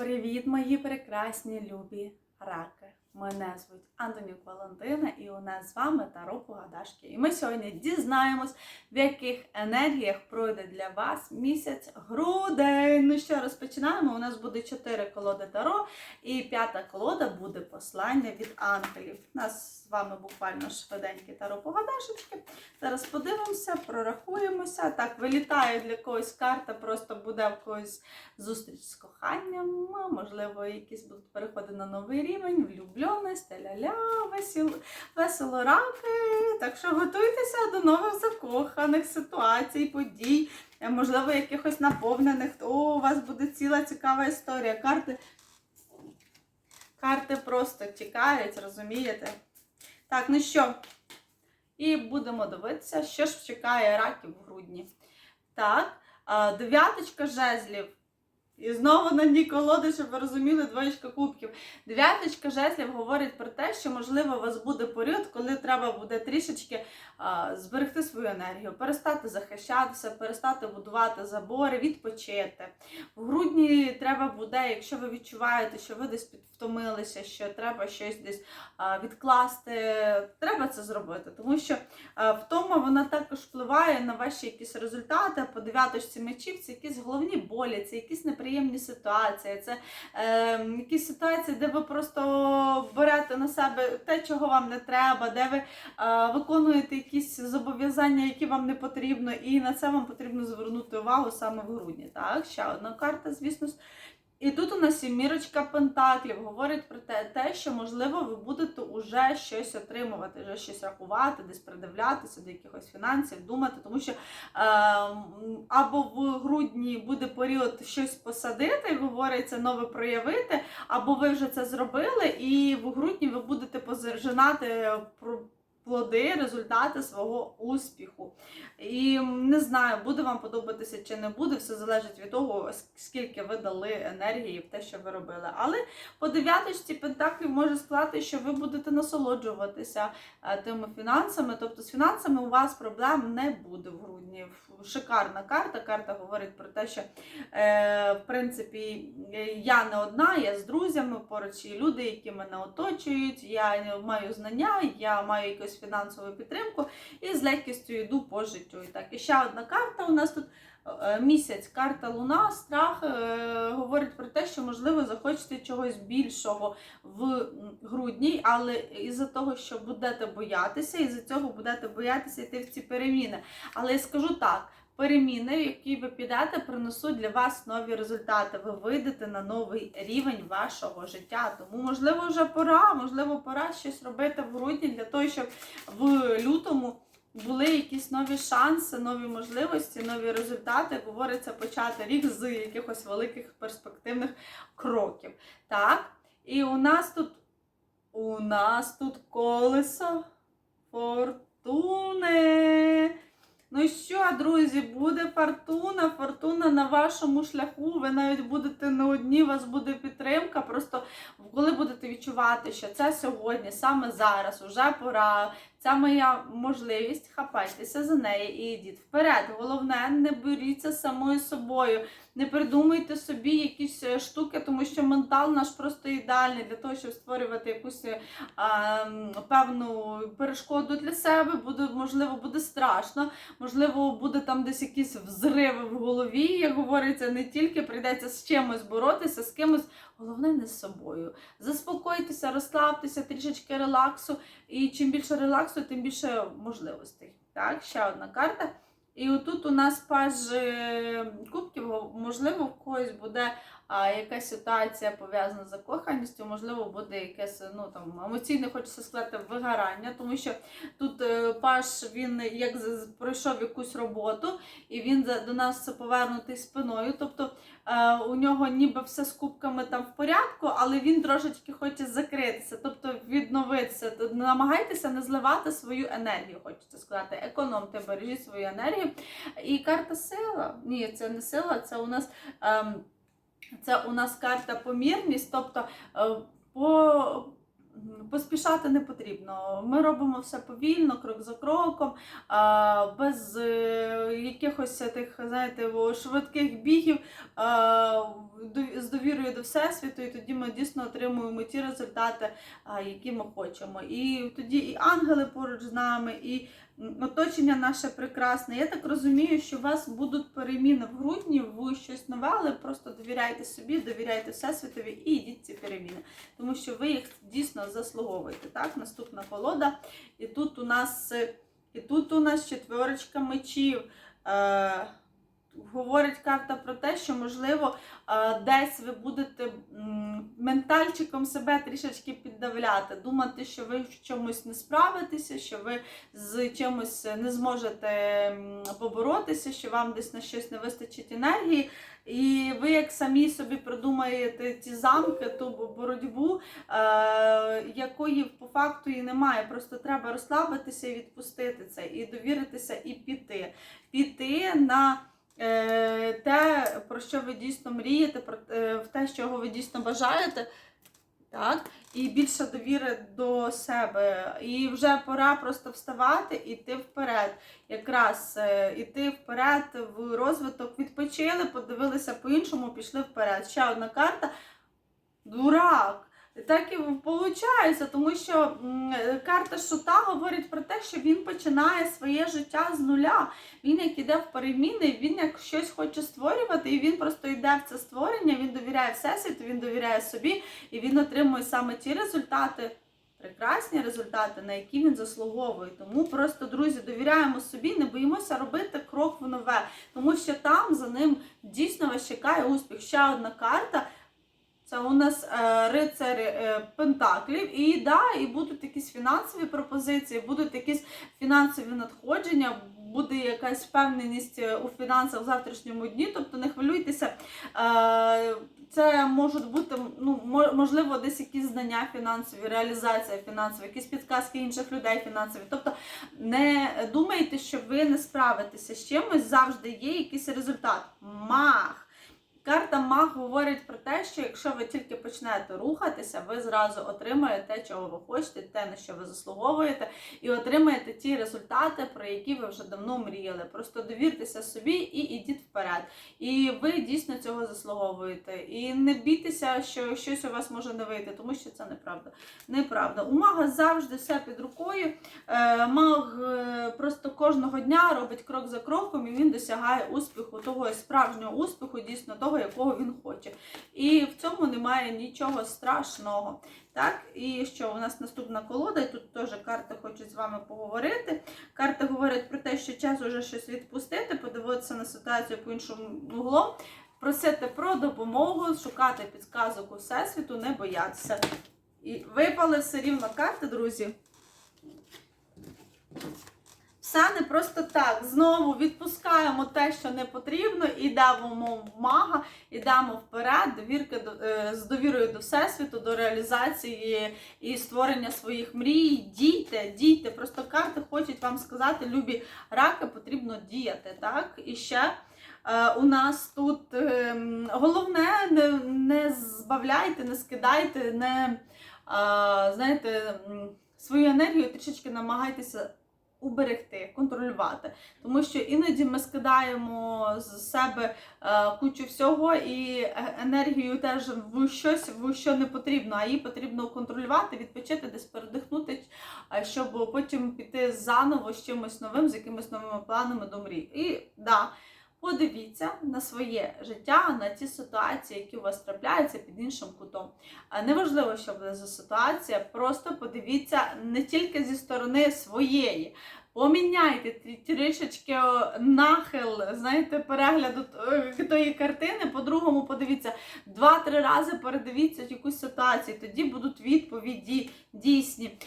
Привіт, мої прекрасні любі раки! Мене звуть Антонюк Валентина, і у нас з вами Таро Погадашки. І ми сьогодні дізнаємось, в яких енергіях пройде для вас місяць грудень. Ну що, розпочинаємо. У нас буде 4 колоди Таро, і п'ята колода буде послання від ангелів. У нас з вами буквально швиденькі Таро Погадашечки. Зараз подивимося, прорахуємося. Так, вилітає для когось карта, просто буде в когось зустріч з коханням, можливо, якісь будуть переходи на новий рівень, влюбленість, ля-ля, весело, весело раки. Так що готуйтеся до нових закоханих ситуацій, подій, е, можливо, якихось наповнених. О, у вас буде ціла цікава історія. Карти, карти просто тікають, розумієте? Так, ну що? І будемо дивитися, що ж чекає раків в грудні. Так, дев'яточка жезлів. І знову на дні колоди, щоб ви розуміли, двоєчка кубків. Дев'яточка жезлів говорить про те, що, можливо, у вас буде період, коли треба буде трішечки а, зберегти свою енергію, перестати захищатися, перестати будувати забори, відпочити. В грудні треба буде, якщо ви відчуваєте, що ви десь підвтомилися, що треба щось десь а, відкласти, треба це зробити. Тому що а, втома вона також впливає на ваші якісь результати. По дев'яточці мечів це якісь головні болі, це якісь неприємні ситуації, це е, якісь ситуації, де ви просто берете на себе те, чого вам не треба, де ви е, виконуєте якісь зобов'язання, які вам не потрібно, і на це вам потрібно звернути увагу саме в грудні. Так, ще одна карта, звісно. І тут у нас сімірочка пентаклів говорить про те, те, що можливо ви будете уже щось отримувати, вже щось рахувати, десь придивлятися до якихось фінансів, думати, тому що е, або в грудні буде період щось посадити, говориться нове проявити, або ви вже це зробили, і в грудні ви будете позержинати про плоди, результати свого успіху. І не знаю, буде вам подобатися чи не буде, все залежить від того, скільки ви дали енергії в те, що ви робили. Але по дев'яточці пентаклів може сказати, що ви будете насолоджуватися е, тими фінансами. Тобто з фінансами у вас проблем не буде в грудні. Шикарна карта. Карта говорить про те, що е, в принципі я не одна, я з друзями поруч є люди, які мене оточують. Я маю знання, я маю якусь фінансову підтримку і з легкістю йду по життю. І так, і ще одна карта у нас тут. е, Місяць, карта Луна, страх е, говорить про те, що можливо захочете чогось більшого в грудні, але із-за того, що будете боятися, із-за цього будете боятися йти в ці переміни. Але я скажу так: переміни, які ви підете, принесуть для вас нові результати. Ви вийдете на новий рівень вашого життя. Тому, можливо, вже пора, можливо, пора щось робити в грудні для того, щоб в лютому були якісь нові шанси, нові можливості, нові результати. Говориться почати рік з якихось великих перспективних кроків. Так, і у нас тут у нас тут колесо фортуни. Ну що, друзі, буде фортуна, фортуна на вашому шляху. Ви навіть будете не одні, у вас буде підтримка. Просто коли будете відчувати, що це сьогодні, саме зараз, уже пора, ця моя можливість, хапайтеся за неї і йдіть вперед. Головне, не боріться самою собою, не придумуйте собі якісь е, штуки, тому що ментал наш просто ідеальний для того, щоб створювати якусь е, а, певну перешкоду для себе. Буде, можливо, буде страшно, можливо, буде там десь якісь взриви в голові, як говориться, не тільки прийдеться з чимось боротися, з кимось. Головне не з собою. Заспокойтеся, розслабтеся, трішечки релаксу. І чим більше релаксу, тим більше можливостей. Так, ще одна карта. І отут у нас паж е, кубків, можливо, в когось буде а, якась ситуація пов'язана з закоханістю, можливо, буде якесь ну, там, емоційне, хочеться сказати, вигорання, тому що тут е, паш він як пройшов якусь роботу, і він до нас повернутий спиною. Тобто е, у нього ніби все з кубками там в порядку, але він трошечки хоче закритися, тобто відновитися. Намагайтеся не зливати свою енергію, хочеться сказати. Економте, бережіть свою енергію. І карта сила. Ні, це не сила, це у нас. Ем, це у нас карта помірність, тобто е, по, поспішати не потрібно. Ми робимо все повільно, крок за кроком, без е, якихось тих, знаєте, швидких бігів, з довірою до всесвіту, і тоді ми дійсно отримуємо ті результати, які ми хочемо. І тоді і ангели поруч з нами, і оточення наше прекрасне. Я так розумію, що у вас будуть переміни в грудні, ви щось нове, але просто довіряйте собі, довіряйте всесвітові і йдіть ці переміни, тому що ви їх дійсно заслуговуєте. Так, наступна колода. І тут у нас, і тут у нас четверочка мечів. Е, Говорить карта про те, що можливо е, десь ви будете ментальчиком себе трішечки піддавляти, думати, що ви в чомусь не справитеся, що ви з чимось не зможете поборотися, що вам десь на щось не вистачить енергії. І ви як самі собі придумаєте ті замки, ту боротьбу, е, якої по факту і немає. Просто треба розслабитися і відпустити це, і довіритися, і піти. Піти на те, про що ви дійсно мрієте, про е, в те, чого ви дійсно бажаєте. Так, і більше довіри до себе. І вже пора просто вставати і йти вперед. Якраз е, іти вперед в розвиток, відпочили, подивилися по-іншому, пішли вперед. Ще одна карта. Дурак. Так і виходить, тому що карта шута говорить про те, що він починає своє життя з нуля. Він як іде в переміни, він як щось хоче створювати, і він просто йде в це створення, він довіряє Всесвіту, він довіряє собі, і він отримує саме ті результати, прекрасні результати, на які він заслуговує. Тому просто, друзі, довіряємо собі, не боїмося робити крок в нове, тому що там за ним дійсно вас чекає успіх. Ще одна карта. Це у нас е, рицарі е, Пентаклів, і да, і будуть якісь фінансові пропозиції, будуть якісь фінансові надходження, буде якась впевненість е, у фінансах в завтрашньому дні. Тобто не хвилюйтеся. Це можуть бути ну, можливо десь якісь знання фінансові, реалізація фінансова, якісь підказки інших людей фінансові. Тобто не думайте, що ви не справитеся з чимось, завжди є якийсь результат. Мах! Карта Маг говорить про те, що якщо ви тільки почнете рухатися, ви зразу отримаєте те, чого ви хочете, те, на що ви заслуговуєте, і отримаєте ті результати, про які ви вже давно мріяли. Просто довіртеся собі і ідіть вперед. І ви дійсно цього заслуговуєте. І не бійтеся, що щось у вас може не вийти, тому що це неправда. Неправда. У мага завжди все під рукою. Е, Маг е, просто кожного дня робить крок за кроком, і він досягає успіху, того справжнього успіху, дійсно того, якого він хоче. І в цьому немає нічого страшного. Так, і що у нас наступна колода, і тут теж карти хочуть з вами поговорити. Карти говорять про те, що час уже щось відпустити, подивитися на ситуацію по іншому углом, просити про допомогу, шукати підказок у всесвіту, не боятися. І випали все рівно карти, друзі. Все не просто так. Знову відпускаємо те, що не потрібно, ідемо в мага, ідемо вперед, довірки до, е, з довірою до Всесвіту, до реалізації і створення своїх мрій. Дійте, дійте. Просто карти хочуть вам сказати, любі раки, потрібно діяти. Так? І ще е, у нас тут е, головне, не, не збавляйте, не скидайте, не знаєте, свою енергію трішечки намагайтеся уберегти, контролювати. Тому що іноді ми скидаємо з себе е, кучу всього і е- енергію теж в щось, в що не потрібно, а її потрібно контролювати, відпочити, десь передихнути, е, щоб потім піти заново з чимось новим, з якимись новими планами до мрій. І да. Подивіться на своє життя, на ті ситуації, які у вас трапляються під іншим кутом. Неважливо, що буде за ситуація, просто подивіться не тільки зі сторони своєї. Поміняйте трішечки нахил, знаєте, перегляду тої картини. По-другому подивіться два-три рази передивіться якусь ситуацію, тоді будуть відповіді дійсні.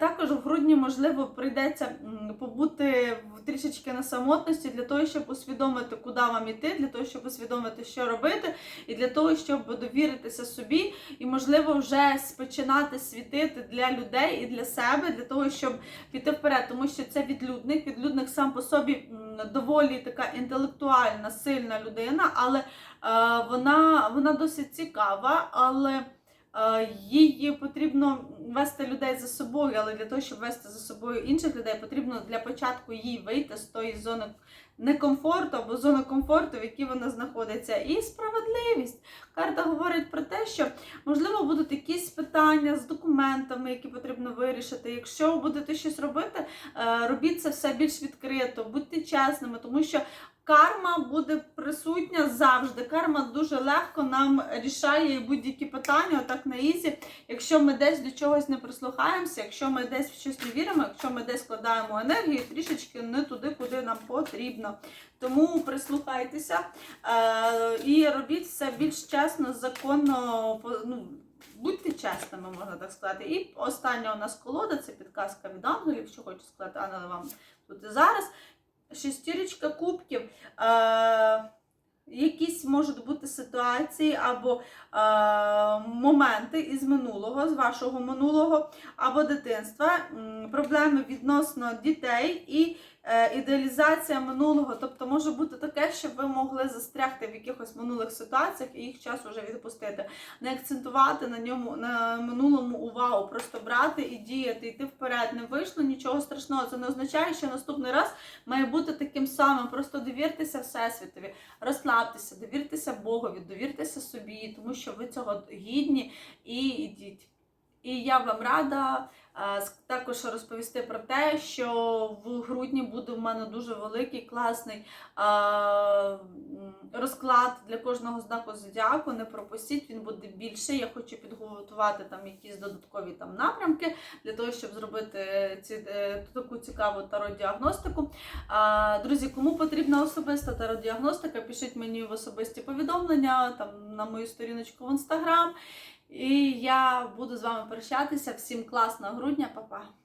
Також в грудні, можливо, прийдеться побути трішечки на самотності для того, щоб усвідомити, куди вам іти, для того, щоб усвідомити, що робити, і для того, щоб довіритися собі, і, можливо, вже спочинати світити для людей і для себе, для того, щоб піти вперед, тому що це відлюдник. Відлюдник сам по собі доволі така інтелектуальна, сильна людина, але е, вона, вона досить цікава, але їй потрібно вести людей за собою, але для того, щоб вести за собою інших людей, потрібно для початку їй вийти з тої зони некомфорту або зони комфорту, в якій вона знаходиться. І справедливість. Карта говорить про те, що можливо будуть якісь питання з документами, які потрібно вирішити. Якщо будете щось робити, е, робіть це все більш відкрито, будьте чесними, тому що. Карма буде присутня завжди. Карма дуже легко нам рішає будь-які питання, отак на ізі. Якщо ми десь до чогось не прислухаємося, якщо ми десь в щось не віримо, якщо ми десь складаємо енергію, трішечки не туди, куди нам потрібно. Тому прислухайтеся е- і робіть все більш чесно, законно. Ну, Будьте чесними, можна так сказати. І остання у нас колода це підказка від ангелів, що хочу сказати, ангели вам тут і зараз. Шестірочка кубків. Якісь можуть бути ситуації або е, моменти із минулого, з вашого минулого або дитинства, проблеми відносно дітей і ідеалізація минулого. Тобто може бути таке, що ви могли застрягти в якихось минулих ситуаціях і їх час вже відпустити. Не акцентувати на ньому на минулому увагу, просто брати і діяти, йти вперед. Не вийшло нічого страшного. Це не означає, що наступний раз має бути таким самим. Просто довіртеся Всесвітові, розслабтеся, довіртеся Богові, довіртеся собі, тому що ви цього гідні і йдіть. І я вам рада е, також розповісти про те, що в грудні буде в мене дуже великий класний е, розклад для кожного знаку зодіаку. Не пропустіть, він буде більше. Я хочу підготувати там якісь додаткові там напрямки для того, щоб зробити ці, е, таку цікаву таро-діагностику. Друзі, кому потрібна особиста таро-діагностика, пишіть мені в особисті повідомлення там на мою сторіночку в інстаграм. І я буду з вами прощатися. Всім класного грудня, па-па!